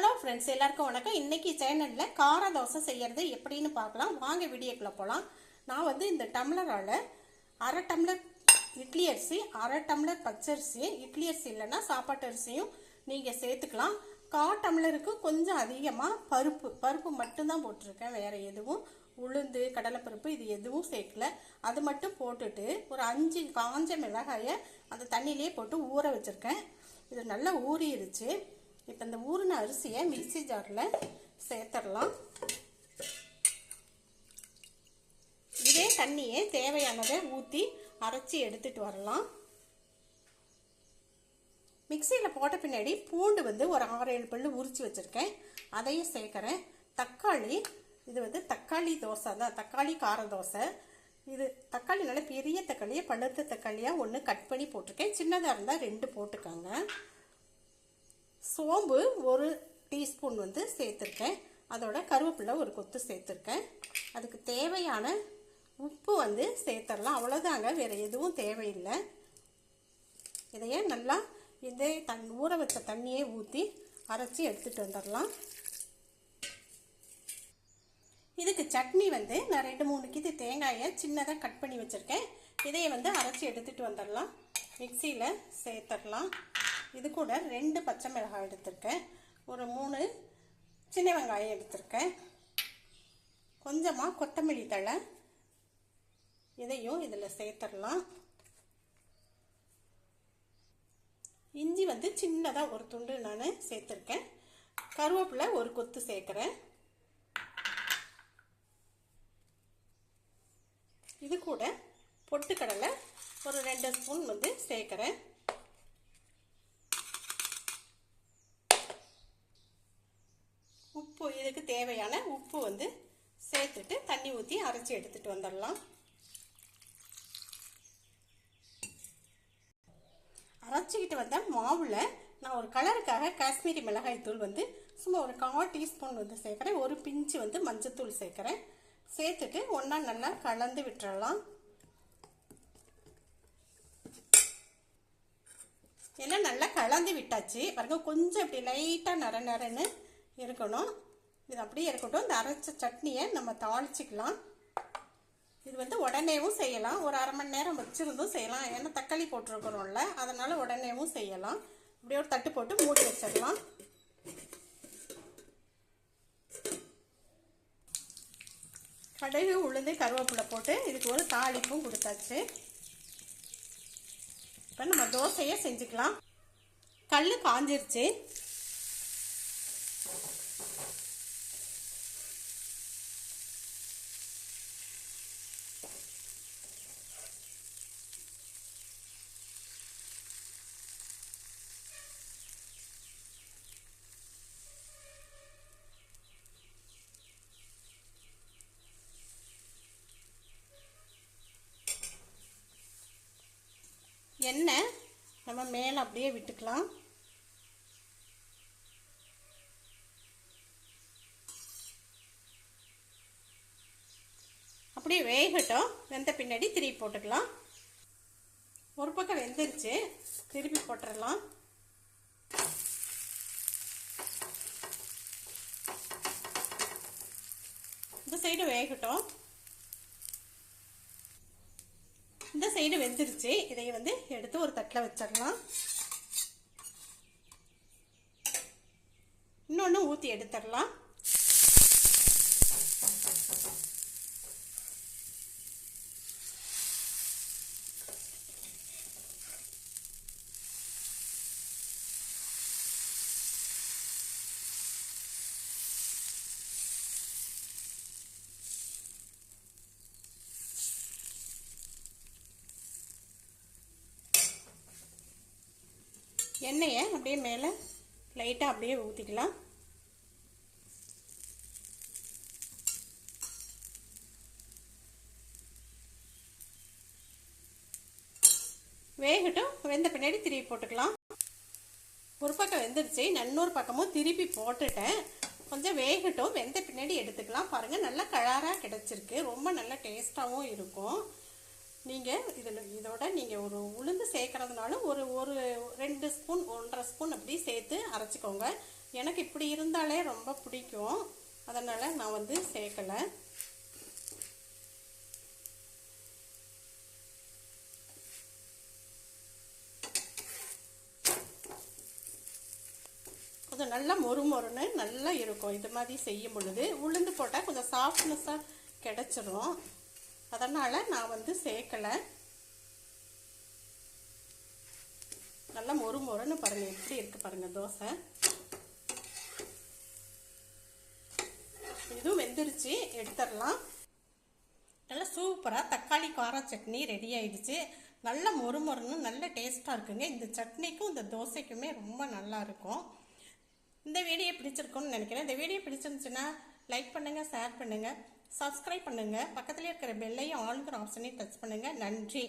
Hello friends எல்லாருக்கும் வணக்கம். இன்னைக்கு சேனலில் கார தோசை செய்கிறது எப்படின்னு பார்க்கலாம். வாங்க வீடியோக்குள்ளே போகலாம் நான் வந்து இந்த டம்ளரால் அரை டம்ளர் இட்லி அரிசி அரை டம்ளர் பச்சரிசி இட்லி அரிசி இல்லைன்னா சாப்பாட்டு அரிசியும் நீங்கள் சேர்த்துக்கலாம். கா டம்ளருக்கு கொஞ்சம் அதிகமாக பருப்பு. பருப்பு மட்டும்தான் போட்டிருக்கேன். வேறு எதுவும் உளுந்து கடலைப்பருப்பு இது எதுவும் சேர்க்கல. அது மட்டும் போட்டுட்டு ஒரு அஞ்சு காஞ்ச மிளகாயை அந்த தண்ணியிலே போட்டு ஊற வச்சுருக்கேன். இது நல்லா ஊறிடுச்சு இப்போ இந்த ஊறின அரிசியை மிக்சி ஜாரில் சேர்த்துடலாம் இதே தண்ணியை தேவையானதை ஊற்றி அரைச்சி எடுத்துட்டு வரலாம். மிக்சியில் போட்ட பின்னாடி பூண்டு வந்து ஒரு ஆறு ஏழு பல்லு உரிச்சு வச்சுருக்கேன். அதையும் சேர்க்குறேன். தக்காளி இது வந்து தக்காளி தோசை தான் தக்காளி கார தோசை. இது தக்காளி நல்ல பெரிய தக்காளியை பழுத்த தக்காளியாக ஒன்று கட் பண்ணி போட்டிருக்கேன். சின்னதாக இருந்தால் ரெண்டு போட்டுக்கோங்க. சோம்பு ஒரு டீஸ்பூன் வந்து சேர்த்துருக்கேன். அதோட கருவேப்பிலை ஒரு கொத்து சேர்த்துருக்கேன். அதுக்கு தேவையான உப்பு வந்து சேர்த்துடலாம் அவ்வளோதாங்க வேறு எதுவும் தேவையில்லை. இதையே நல்லா இதே தன் ஊற வச்ச தண்ணியே ஊற்றி அரைச்சி எடுத்துகிட்டு வந்துடலாம் இதுக்கு சட்னி வந்து நான் ரெண்டு மூணு கிது தேங்காயை சின்னதாக கட் பண்ணி வச்சுருக்கேன். இதையை வந்து அரைச்சி எடுத்துகிட்டு வந்துடலாம் மிக்சியில் சேர்த்துடலாம் இது கூட ரெண்டு பச்சை மிளகாய் எடுத்திருக்கேன். ஒரு மூணு சின்ன வெங்காயம் எடுத்திருக்கேன். கொஞ்சமாக கொத்தமல்லி தழை. இதையும் இதில் சேர்த்துடலாம். இஞ்சி வந்து சின்னதாக ஒரு துண்டு நான் சேர்த்துருக்கேன். கருவேப்பிலை ஒரு கொத்து சேர்க்குறேன். இது கூட பொட்டுக்கடலை ஒரு ரெண்டு ஸ்பூன் வந்து சேர்க்குறேன் உப்பு இதுக்கு தேவையான உப்பு வந்து சேர்த்துட்டு தண்ணி ஊற்றி அரைச்சி எடுத்துகிட்டு வந்துடலாம். அரைச்சிக்கிட்டு வந்த மாவில் நான் ஒரு கலருக்காக காஷ்மீரி மிளகாய் தூள் வந்து சும்மா ஒரு கால் டீஸ்பூன் வந்து சேர்க்குறேன். ஒரு பிஞ்சு வந்து மஞ்சத்தூள் சேர்க்குறேன். சேர்த்துட்டு ஒன்றா நல்லா கலந்து விட்டுறலாம். எல்லாம் நல்லா கலந்து விட்டாச்சு. பாருங்க கொஞ்சம் இப்படி லைட்டாக நர நரன்னு இருக்கணும். இது அப்படியே இருக்கட்டும். இந்த அரைச்ச சட்னியை நம்ம தாளிச்சிக்கலாம். இது வந்து உடனேவும் செய்யலாம். ஒரு அரை மணி நேரம் வச்சுருந்தும் செய்யலாம். ஏன்னா தக்காளி போட்டிருக்கிறோம்ல அதனால் உடனேவும் செய்யலாம். அப்படியே ஒரு தட்டு போட்டு மூடி வச்சிடலாம். கடுகு உளுந்து கருவேப்பிலை போட்டு இதுக்கு ஒரு தாளிப்பும் கொடுத்தாச்சு. இப்போ நம்ம தோசையை செஞ்சுக்கலாம். கல் காஞ்சிருச்சு. எண்ணெய் நம்ம மேலே அப்படியே விட்டுக்கலாம். அப்படியே வேகட்டும். வெந்த பின்னாடி திருப்பி போட்டுக்கலாம். ஒரு பக்கம் வெந்துருச்சு. திருப்பி போட்டுடலாம் இந்த சைடு வேகட்டும் இந்த சைடு வெந்துருச்சு. இதை வந்து எடுத்து ஒரு தட்டில் வச்சிடலாம். இன்னொன்று ஊற்றி எடுத்துடலாம். எண்ணெயை அப்படியே மேலே லைட்டாக அப்படியே ஊற்றிக்கலாம் வேகட்டும் வெந்த பின்னாடி திருப்பி போட்டுக்கலாம். ஒரு பக்கம் வெந்துருச்சு இன்னொரு பக்கமும் திருப்பி போட்டுட்டேன். கொஞ்சம் வேகட்டும் வெந்த பின்னாடி எடுத்துக்கலாம். பாருங்கள் நல்லா கலராக கிடச்சிருக்கு. ரொம்ப நல்லா டேஸ்ட்டாகவும் இருக்கும். நீங்கள் இதில் இதோட நீங்கள் ஒரு உளுந்து சேர்க்கறதுனால ஒரு ஒரு ரெண்டு ஸ்பூன் ஒன்றரை ஸ்பூன் அப்படி சேர்த்து அரைச்சிக்கோங்க. எனக்கு இப்படி இருந்தாலே ரொம்ப பிடிக்கும். அதனால் நான் வந்து சேர்க்கலை. கொஞ்சம் நல்லா மொறு மொறுன்னு நல்லா இருக்கும். இது மாதிரி செய்யும் பொழுது உளுந்து போட்டால் கொஞ்சம் சாஃப்ட்னஸாக கிடச்சிரும். அதனால் நான் வந்து சேர்க்கலை. நல்லா மொறு மொறுன்னு பாருங்கள் எப்படி இருக்குது பாருங்கள் தோசை. இதுவும் வெந்துருச்சு எடுத்துடலாம். நல்லா சூப்பராக தக்காளி கார சட்னி ரெடி ஆயிடுச்சு. நல்ல மொறு மொறுன்னு நல்ல டேஸ்ட்டாக இருக்குங்க. இந்த சட்னிக்கும் இந்த தோசைக்குமே ரொம்ப நல்லா இருக்கும். இந்த வீடியோ பிடிச்சிருக்கும்னு நினைக்கிறேன். இந்த வீடியோ பிடிச்சிருந்துச்சுன்னா லைக் பண்ணுங்கள் ஷேர் பண்ணுங்கள் சப்ஸ்கிரைப் பண்ணுங்கள் பக்கத்தில் இருக்கிற பெல்லையும் ஆளுங்கிற ஆப்ஷனையும் டச் பண்ணுங்கள் நன்றி.